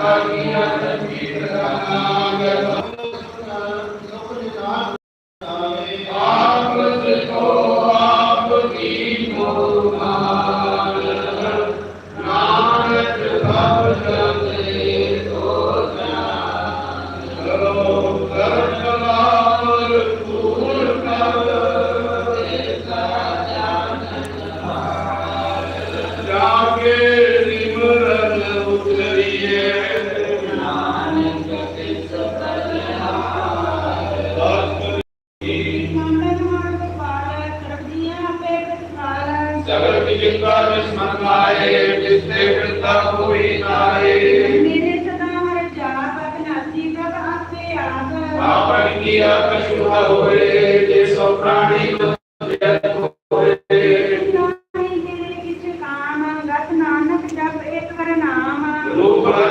caminha ਹੋਏ ਜੇ ਸੋ ਪ੍ਰਾਣੀ ਕੋ ਜਗਤ ਹੋਏ ਰੂਪ ਰੰਗ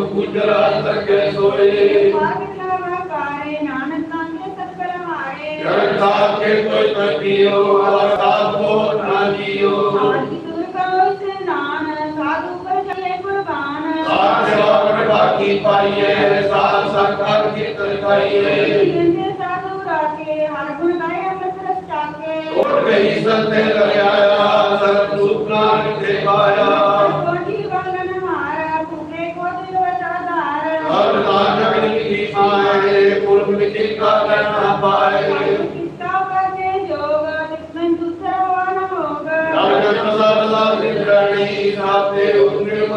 ਤਾਨ ਤਨ ਕੈ ਸਭ ਕੋਏ ਗੁਜਰਾ ਸਕੇ ਸੋਏ ਜਨ ਸਾਥ ਕੇ ਕੋਈ ਤਕੀਓ ਅਵਤਾਰ ਕੋ ਨਾ ਜੀਓ ਸਾਥ ਸੇਵਾ ਕਰ ਬਾਕੀ ਪਾਈਏ ਸਾਥ ਸੰਕਰ ਕੀਰਤਨ ਕਰੀਏ ਕੋਟ ਗਈ ਸੰਤੇ ਲਗਾਇਆ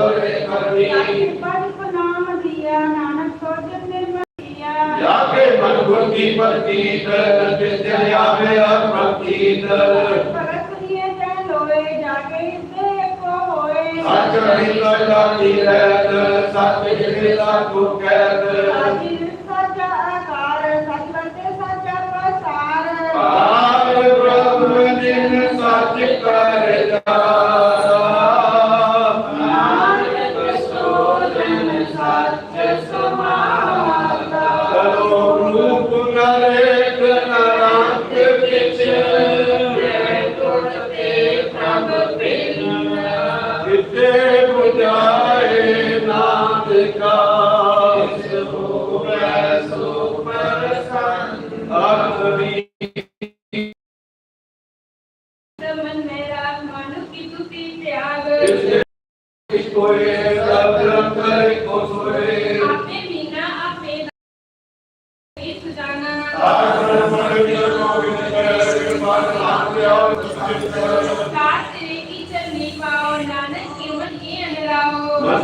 ਉਨਿ ਮਰੇ ਕਰਨੀ ਜਾ ਕੇ ਮਨ ਗੁਰ ਕੀ ਪ੍ਰਤੀਤ ਜਿਸ ਦਿਨ ਆਵੇ ਆ ਪ੍ਰਤੀਤ ਸੱਚ ਨਹੀਂ ਕਰਦਾ ਕੀ ਰਹਿਤ ਸੱਚ ਜਿਹੜੇ ਲਾਗੂ ਕਹਿਤ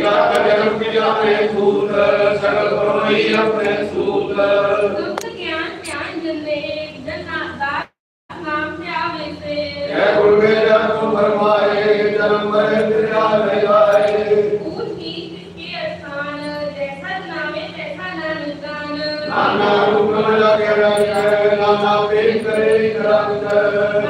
निकात जन्म की जाने सूत सकल परमई अपने सूत गुप्त ज्ञान ज्ञान जन्मे जन दास नाम से आवे से जय गुरु के जन्म फरमाए जन्म मरे त्रिया लगाए ऊट की के स्थान जैसा नामे तैसा ना निदान नाना रूप में लगे रहे नाना पेट करे कराकर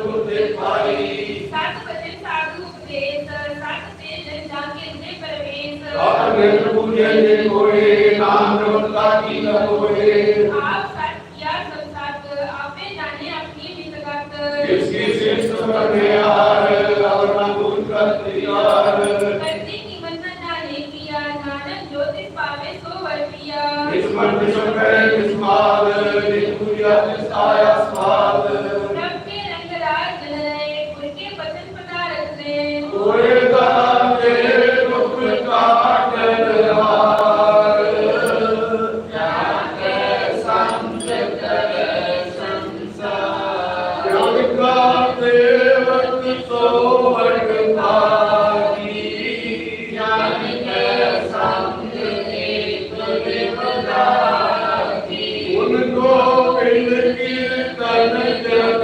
जले कोड़े काम्रवत्ता की कोड़े आप सच किया संसात आपे जाने अपनी वितगत इसकी सिर्फ़ पर यार और ना दूर कर यार करती कीमत न जाने किया नानक ज्योति पावे सो वर पिया इस मन में सब करे इस माल देखूया इस आया स्वाद। रब के रंग राज जल रहे उनके वचन पता रख रहे। कोड़े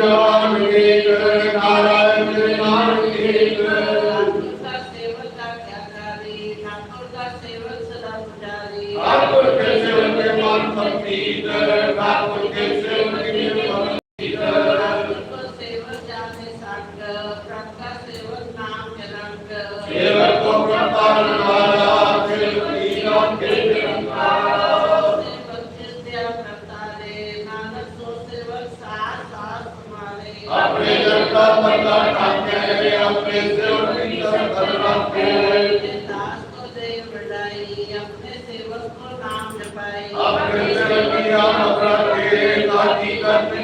Lord. अपने सेवक को नाम जपाए अपने सेवक की नाम अपराध ताकि कर्म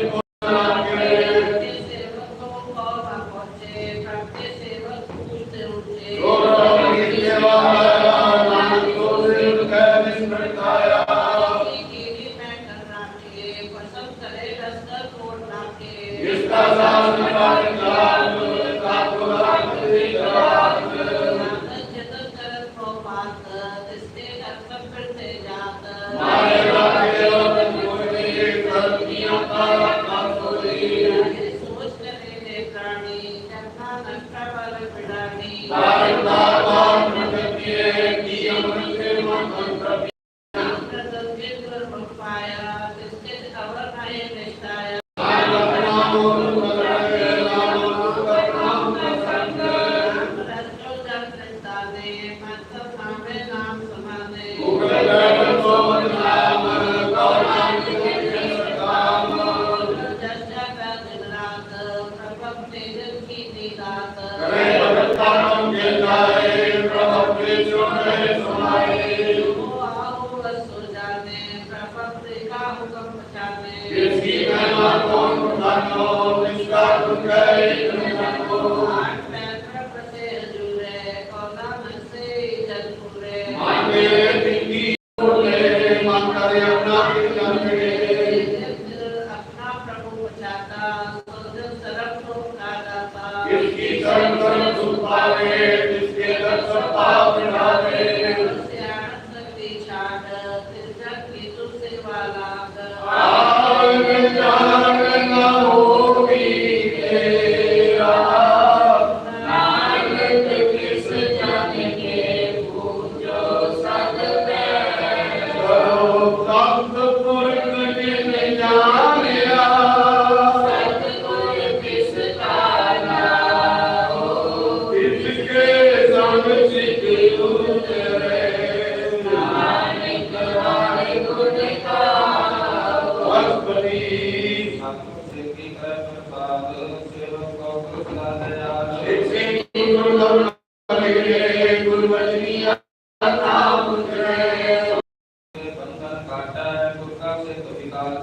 Yes, we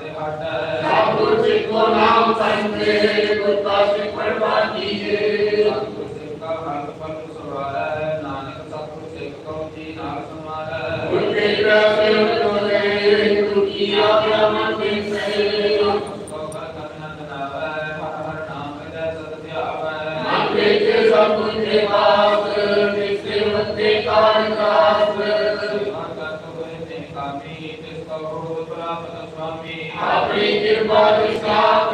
ਸਤਿਗੁਰ ਜੀ ਕੋ ਨਾਮ ਸੰਤੇ ਗੁਰ ਪਾਸੇ ਪਰਵਾ ਕੀਏ ਸਤਿਗੁਰ ਜੀ ਕਾ ਹੰਤ ਪੰਨ ਸੁਵਾਰੈ ਨਾਨਕ ਸਤਿਗੁਰ ਜੀ ਕੋ ਜੀ ਨਾਲ ਸਮਾਰੈ ਗੁਰ ਕੇ ਪਾਸੇ ਤੋਰੇ ਦੁਖੀ ਆਪਿਆ ਮਨ ਦੇ ਸਹੀ ਸਭ ਦੇ ਬਾਪ ਤੇ ਮਤੇ ਕਾਰਨ ਕਾਸ ਸੇਵਾ ਕਰ ਤੋਏ ਤੇ ਕਾਮੀ ਤੇ ਸਭ I'll bring you dear brothers, God.